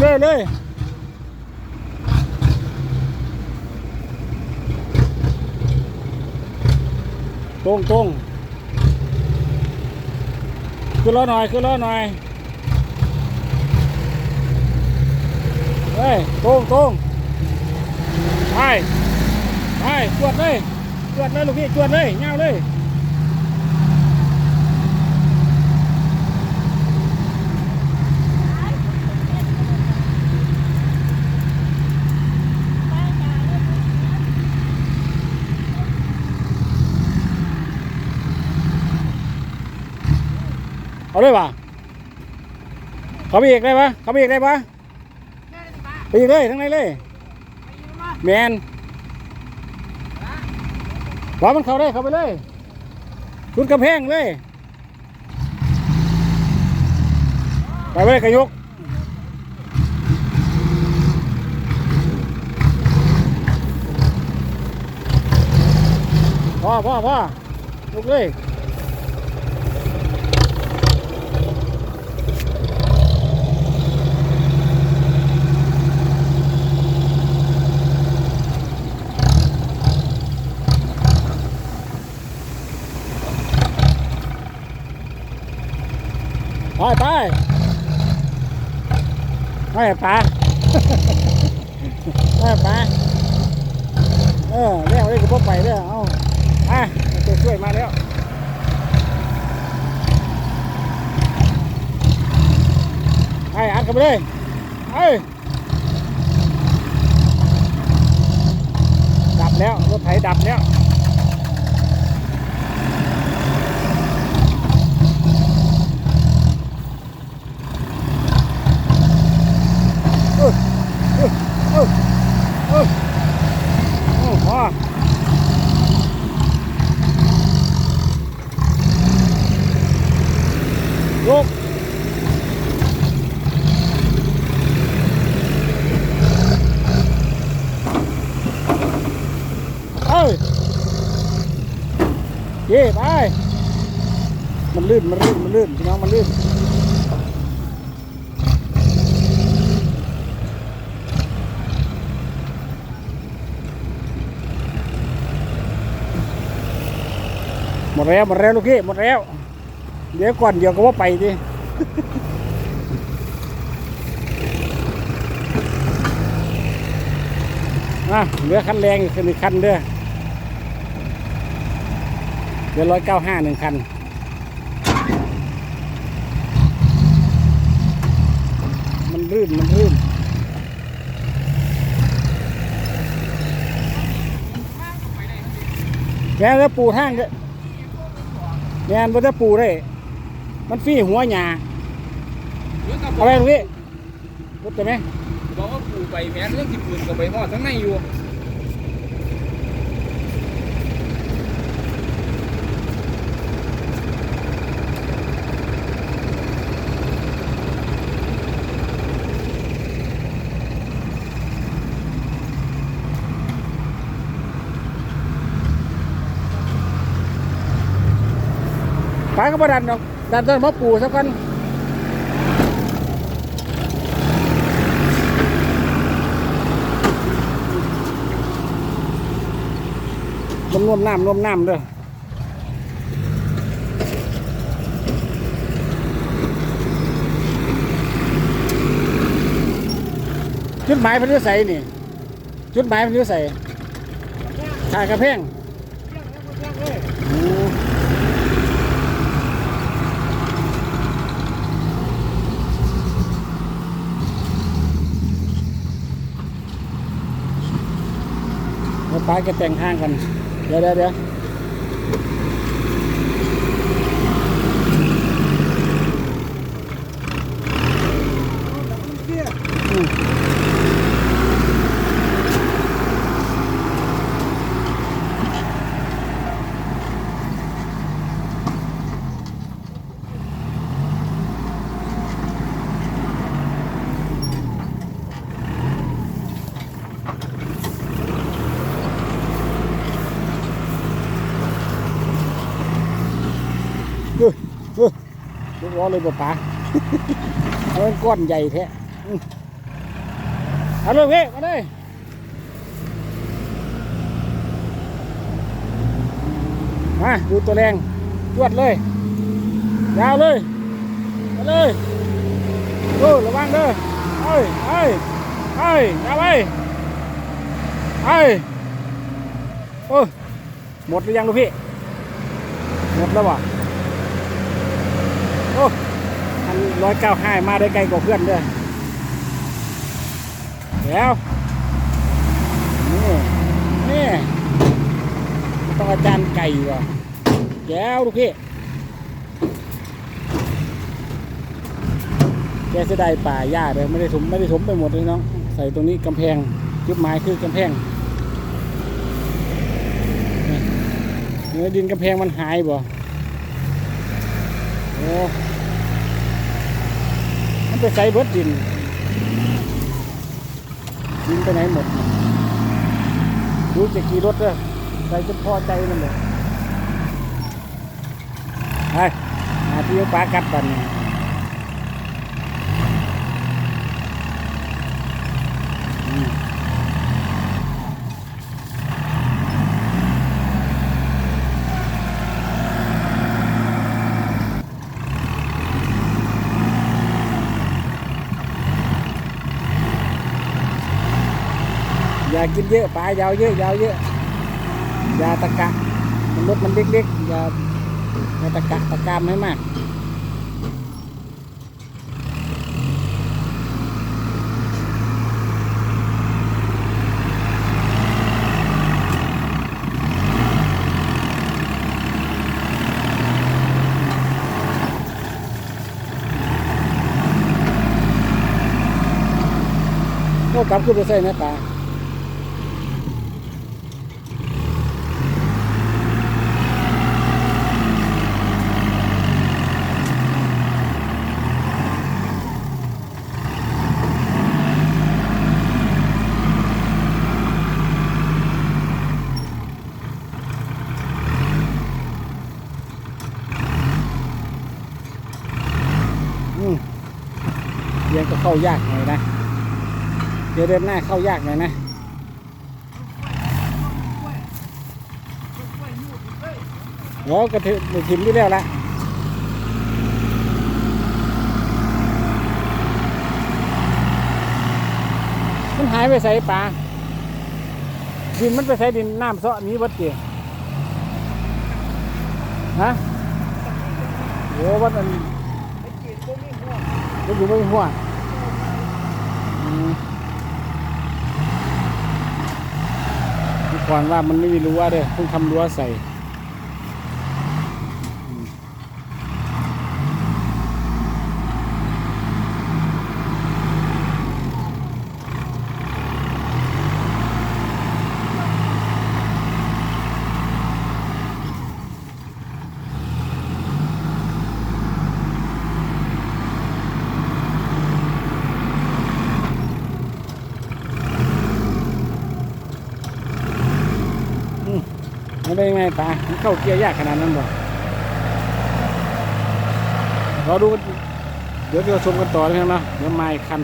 เลยเลยตรงตรงขึ้นล้อหน่อยขึ้นล้อหน่อยเฮ้ยตรงตรงไปไปจวดเลยจวดเลยลูกพี่จวดเลยเงาเลย เอาเลยป่ะเขาไปอีกได้ปะเขาไปอีกได้ปะไปอีกเลยทั้งในเลยแมนว่ามันเข้าได้เข้าไปเลยคุณกระแพงเลยไปไปเลยกระยกพ่อพ่อพ่อลุกเลย ไปไปไปปลาไปปลาเออเรียกเรียกพวกไปเด้อเอาอะตัวช่วยมาแล้วไปอัดกันไปเลยเอ้ยดับแล้วรถไถดับแล้ว เออเออเออเออโอ้พ อยกเอ้ยเย่ไป มันลื่น มันลื่น มันลื่นพี่น้อง มันลื่นหมดแล้วหมดแล้วลูกพี่หมดแล้ว เดี๋ยวก่อนเดี๋ยวก็ว่าไปดิอะเหลือคันแรงอีกหนึ่งคันเด้อเดี๋ยวร้อยเก้าห้าหนึ่งคันมันรื่นมันรื่นแกจะปูทางเด้อแมนบ่จะปูได้ มันฟรีหัวหยาหรือกับเอาไปตรงนี้รถจะไหมบอกว่าปูไปแม้เรื่องที่ปืนกับไปหอดทั้งในอยู่ไปก็บ่ดันดอก ดันต้นมะปูสักกันรวมรวมน้ำรวมน้ำเด้อจุดหมายเป็นเรื่อใส่นี่ จุดหมายเป็นเรื่อใส่ถ่ายกระเพ่งอืม เดี๋ยว ป้าจะแต่งห้างกัน เดี๋ยวเดี๋ยวเดี๋ยวอืมเฮ้ยเฮ้ยลูกล้ อเลยบ่ป๋าเอาเป็นก้อนใหญ่แท้อืมเอาเลยพี่มาเลยมาดูตัวแรงจวดเลย ยาวเลยมาเลยดูระวังเด้อเอ้ยเอ้ยเอ้ยย่าไปเอ้ยโอ้หมดหรือยังลูกพี่ หมดแล้ววะ โอ้อันร้อยเก้าห้ามาได้ไกลกว่าเพื่อนด้อเดี๋ยวนี่นี่ต้องอาจารย์ไก่ว่ะแก้วลูกพี่แกเสียดายป่าหญ้าเลยไม่ได้ถมไม่ได้ถมไปหมดเลยน้อง ใส่ตรงนี้กำแพงจุดหมายคือกำแพงเนื้อดินกำแพงมันหายบ่ โอ้มันไปใส่เบิดดิน ดินไปไหนหมดรู้จะกี่รถเลยใส่จนพอใจมันเลยไปหาที่ปลากัดกันเนี่ย อย่ากินเยอะปลายาวเยอะยาวเยอะอย่าตะกะมันรถมันเล็กๆอย่าอย่าตะกะตะกามให้มากก็กลับขึ้นไปใส่นปลา อืม เข้ายากหน่อยนะ เดี๋ยวเดินหน้าเข้ายากหน่อยนะเดี๋ยวกระถือถิ่มที่แล้วละมันหายไปใส่ปลาดินมันไปใส่ดินน้ำเสาะนี้วัดเกียฮะโอ้วัดมันก็อยู่ไม่หัวอืมเมื่ อก่อนว่ามันไม่มีรั้วเด้อเพิ่งทำรั้วใส่ มันเป็นยังไงปลามันเข้าเกียร์ยากขนาดนั้นบ่รอดูกันเดี๋ยวเราชมกันต่อเลยนะเดี๋ยวมาอีกคัน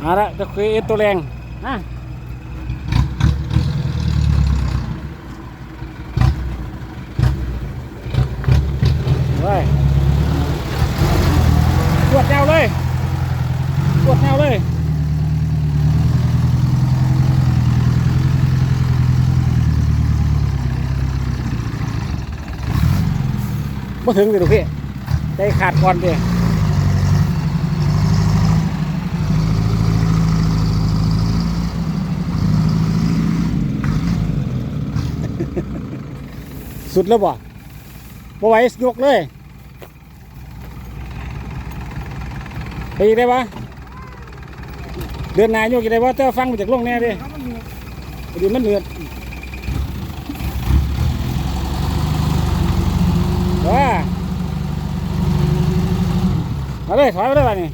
เอาละจะคุยเอสตัวแรงอะเว้ยตรวจแนวเลยตรวจแนวเลย มาถึงเลยลูกพี่ใจขาดก่อนดิสุดแล้วบ่บ่ไหวยกเลย ไปอีกได้ปะเดือนหนายกอีกได้ปะเจ้าฟังมาจากลงแน่ดิเดี๋ยวมันเหนือด ว้ามาเลยถอยมาเลยวันนี้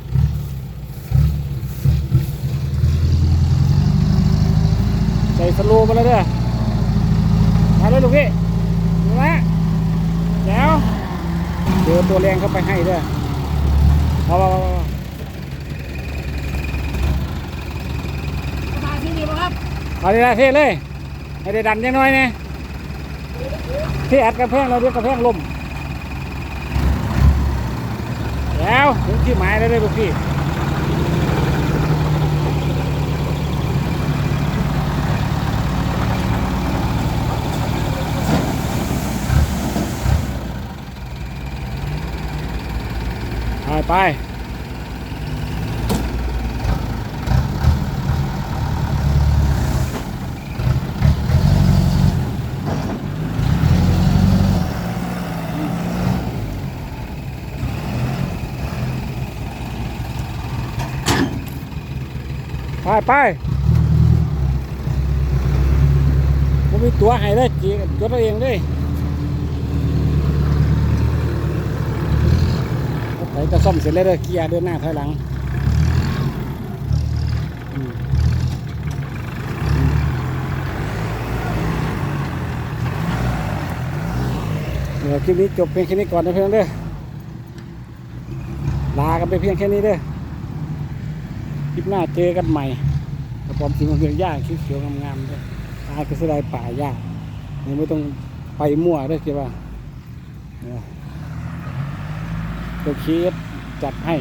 ใส่สโลมาเลยเด้อมาเลยลูกพี่มาแล้วเดี๋ยวตัวแรงเข้าไปให้เด้อเอาเอาเอาเลยเทเลยให้ได้ดันยังน้อยเนี่ยที่อัดกระเพ่งเราเรียกกระเพื่งลม แล้วถึงที่หมายแล้วเลยลูกพี่ไป ไปไปไปผมมีตัวให้เลยจีตัวเราเองเลยไปจะซ่อมเสร็จแล้วเด้อเกียร์เดินหน้าถอยหลังเดี๋ยวคลิปนี้จบเพียงแค่นี้ก่อนนะเพื่อนเด้อลากันไปเพียงแค่นี้เด้อคลิปหน้าเจอกันใหม่ ระป๋อมสีมันเป็นหญ้าเขียวๆงามๆด้วยตายก็เสียดายป่าหญ้าเนี่ยไม่ต้องไปมั่วด้อคิดว่าเนี่ยตัวเคสจัดให้